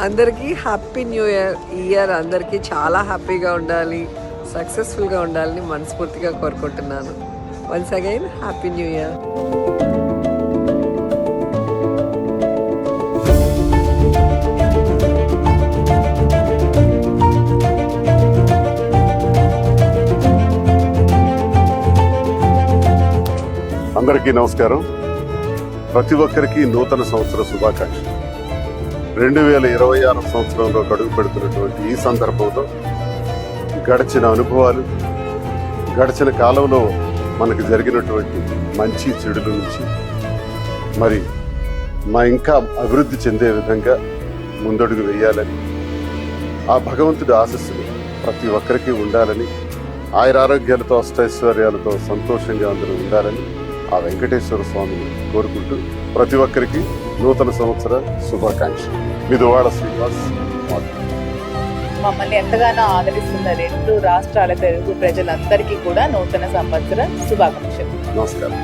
అందరికీ happy new year year అందరికీ చాలా హ్యాపీగా ఉండాలి సక్సెస్ఫుల్గా ఉండాలని మనస్ఫూర్తిగా కోరుకుంటున్నాను. Once again happy new year. అందరికీ నమస్కారం. ప్రతి ఒక్కరికి నూతన సంవత్సర శుభాకాంక్షలు. రెండు వేల ఇరవై ఆరు సంవత్సరంలో గడువు పెడుతున్నటువంటి ఈ సందర్భంలో గడిచిన అనుభవాలు గడిచిన కాలంలో మనకు జరిగినటువంటి మంచి చెడుల నుంచి మరి మా ఇంకా అభివృద్ధి చెందే విధంగా ముందడుగు వేయాలని ఆ భగవంతుడి ఆశస్సులు ప్రతి ఒక్కరికి ఉండాలని ఆయన ఆరోగ్యాలతో అష్టైశ్వర్యాలతో సంతోషంగా అందరూ ఉండాలని ఆ వెంకటేశ్వర స్వామిని కోరుకుంటూ ప్రతి ఒక్కరికి నూతన సంవత్సర శుభాకాంక్షలు మిదువాడ శ్రీనివాస్. మమ్మల్ని ఎంతగానో ఆదరిస్తున్న రెండు రాష్ట్రాల తెలుగు ప్రజలందరికీ కూడా నూతన సంవత్సర శుభాకాంక్షలు నమస్కారం.